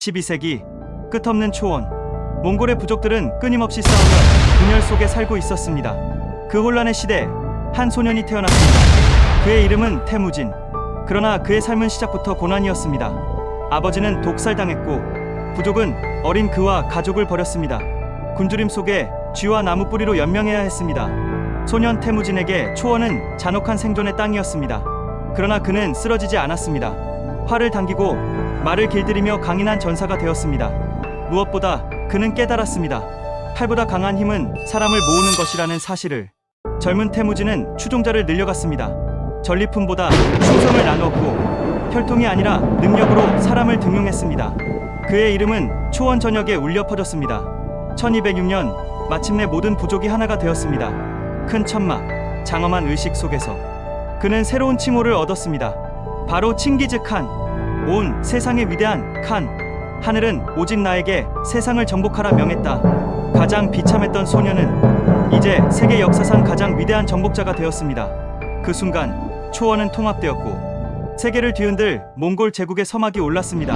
12세기 끝없는 초원 몽골의 부족들은 끊임없이 싸우며 분열 속에 살고 있었습니다. 그 혼란의 시대 한 소년이 태어났습니다. 그의 이름은 태무진. 그러나 그의 삶은 시작부터 고난이었습니다. 아버지는 독살당했고 부족은 어린 그와 가족을 버렸습니다. 굶주림 속에 쥐와 나무 뿌리로 연명해야 했습니다. 소년 태무진에게 초원은 잔혹한 생존의 땅이었습니다. 그러나 그는 쓰러지지 않았습니다. 활을 당기고 말을 길들이며 강인한 전사가 되었습니다. 무엇보다 그는 깨달았습니다. 칼보다 강한 힘은 사람을 모으는 것이라는 사실을. 젊은 태무진은 추종자를 늘려갔습니다. 전리품보다 충성을 나누었고 혈통이 아니라 능력으로 사람을 등용했습니다. 그의 이름은 초원 전역에 울려 퍼졌습니다. 1206년 마침내 모든 부족이 하나가 되었습니다. 큰 천막, 장엄한 의식 속에서 그는 새로운 칭호를 얻었습니다. 바로 칭기즈 칸. 온 세상의 위대한 칸. 하늘은 오직 나에게 세상을 정복하라 명했다. 가장 비참했던 소녀는 이제 세계 역사상 가장 위대한 정복자가 되었습니다. 그 순간 초원은 통합되었고 세계를 뒤흔들 몽골 제국의 서막이 올랐습니다.